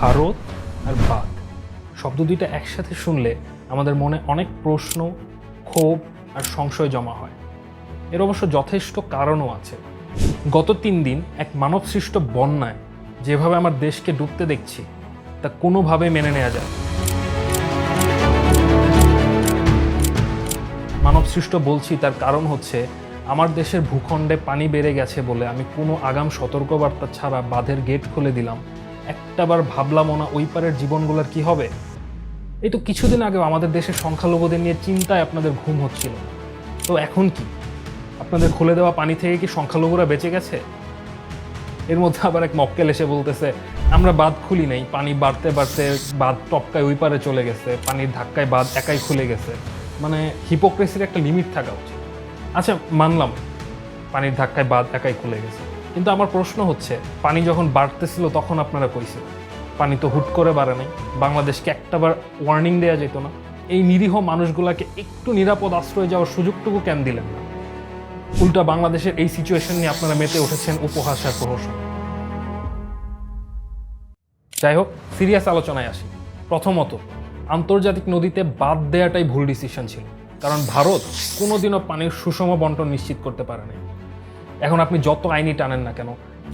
ভারত আর বাদ শব্দ দুইটা একসাথে শুনলে আমাদের মনে অনেক প্রশ্ন, ক্ষোভ আর সংশয় জমা হয়। এর অবশ্য যথেষ্ট কারণও আছে। গত তিন দিন এক মানবসৃষ্ট বন্যায় যেভাবে আমার দেশকে ডুবতে দেখছি, তা কোনোভাবে মেনে নেওয়া যায়। মানবসৃষ্ট বলছি, তার কারণ হচ্ছে আমার দেশের ভূখণ্ডে পানি বেড়ে গেছে বলে আমি কোনো আগাম সতর্কবার্তা ছাড়া বাঁধের গেট খুলে দিলাম। একটাবার ভাবলামও না ওই পারের জীবনগুলোর কি হবে? এই তো কিছুদিন আগেও আমাদের দেশের সংখ্যালঘুদের নিয়ে চিন্তায় আপনাদের ঘুম হচ্ছিল। তো এখন কি? আপনাদের খুলে দেওয়া পানি থেকে কি সংখ্যালঘুরা বেঁচে গেছে? এর মধ্যে আবার এক মক্কেল এসে বলতেছে, আমরা বাঁধ খুলি নাই, পানি বাড়তে বাড়তে বাঁধ টপকায় ওই পারে চলে গেছে, পানির ধাক্কায় বাঁধ একাই খুলে গেছে। মানে হিপোক্রেসির একটা লিমিট থাকা উচিত। আচ্ছা মানলাম, পানির ধাক্কায় বাঁধ একাই খুলে গেছে। কিন্তু আমার প্রশ্ন হচ্ছে, পানি যখন বাড়তেছিল তখন আপনারা কইছেন? পানি তো হুট করে বাড়ে নাই। বাংলাদেশকে একটাবার ওয়ার্নিং দেওয়া যেত না। এই নিরীহ মানুষগুলাকে একটু নিরাপদ আশ্রয়ে যাওয়ার সুযোগটুকু কেন দিলেন না? উল্টা বাংলাদেশের এই সিচুয়েশন নিয়ে আপনারা মেতে উঠেছেন উপহাস আর প্রহসন। যাই হোক সিরিয়াস আলোচনায় আসি। প্রথমত, আন্তর্জাতিক নদীতে বাদ দেওয়াটাই ভুল ডিসিশন ছিল। কারণ ভারত কোনোদিনও পানির সুষম বন্টন নিশ্চিত করতে পারে নাই এখন আপনি যত আইনি টানেন না কেন,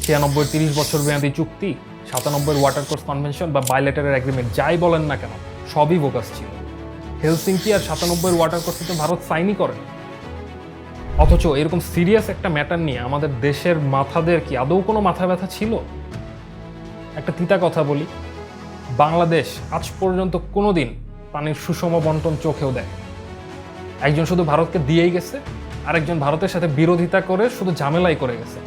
ছিয়ানব্বই, তিরিশ বছর মেয়াদী চুক্তি, সাতানব্বই ওয়াটার কোর্স কনভেনশন বা বাইলেটারের এগ্রিমেন্ট যাই বলেন না কেন, সবই বোকাস ছিল। হেলসিঙ্কি আর সাতানব্বই ওয়াটার কোর্সে তো ভারত সাইনই করেনি অথচ এরকম সিরিয়াস একটা ম্যাটার নিয়ে আমাদের দেশের মাথাদের কি আদৌ কোনো মাথা ব্যথা ছিল? একটা তিতা কথা বলি, বাংলাদেশ আজ পর্যন্ত কোনো দিন পানির সুষম বন্টন চোখেও দেয় একজন শুধু ভারতকে দিয়েই গেছে আরেকজন ভারতের সাথে বিরোধিতা করে শুধু ঝামেলাই করে গেছে।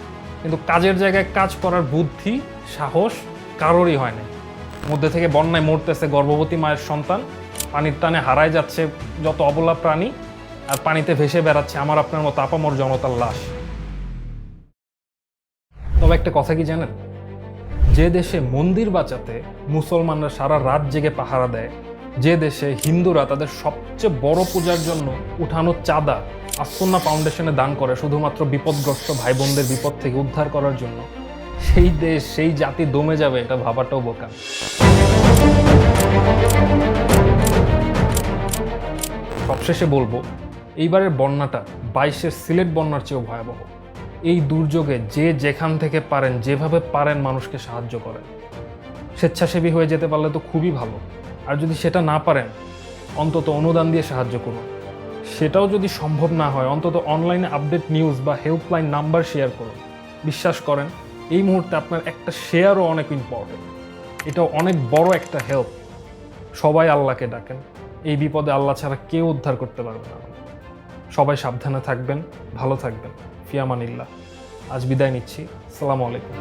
কিন্তু কাজের জায়গায় কাজ করার বুদ্ধি, সাহস কারোরই হয় না মধ্যে থেকে বন্যায় মরতেছে গর্ভবতী মায়ের সন্তান, পানির টানে হারায় যাচ্ছে যত অবলা প্রাণী, আর পানিতে ভেসে বেড়াচ্ছে আমার আপনার মতো আপামর জনতার লাশ। তবে একটা কথা কি জানেন? যে দেশে মন্দির বাঁচাতে মুসলমানরা সারা রাত জেগে পাহারা দেয়, যে দেশে হিন্দুরা তাদের সবচেয়ে বড় পূজার জন্য উঠানো চাঁদা আসন্না ফাউন্ডেশনে দান করে শুধুমাত্র বিপদগ্রস্ত ভাই বোনদের বিপদ থেকে উদ্ধার করার জন্য। সেই দেশ, সেই জাতি দমে যাবে, এটা ভাবাটাও বোকা। সবশেষে বলব, এইবারের বন্যাটা বাইশের সিলেট বন্যার চেয়েও ভয়াবহ। এই দুর্যোগে যে যেখান থেকে পারেন, যেভাবে পারেন মানুষকে সাহায্য করেন। স্বেচ্ছাসেবী হয়ে যেতে পারলে তো খুবই ভালো। আর যদি সেটা না পারেন, অন্তত অনুদান দিয়ে সাহায্য করুন। সেটাও যদি সম্ভব না হয়, অন্তত অনলাইনে আপডেট নিউজ বা হেল্পলাইন নাম্বার শেয়ার করুন। বিশ্বাস করেন, এই মুহূর্তে আপনার একটা শেয়ারও অনেক ইম্পর্টেন্ট এটাও অনেক বড় একটা হেল্প সবাই আল্লাহকে ডাকেন। এই বিপদে আল্লাহ ছাড়া কেউ উদ্ধার করতে পারবে না। সবাই সাবধানে থাকবেন, ভালো থাকবেন। ফিয়ামানিল্লাহ আজ বিদায় নিচ্ছি। সালামু আলাইকুম।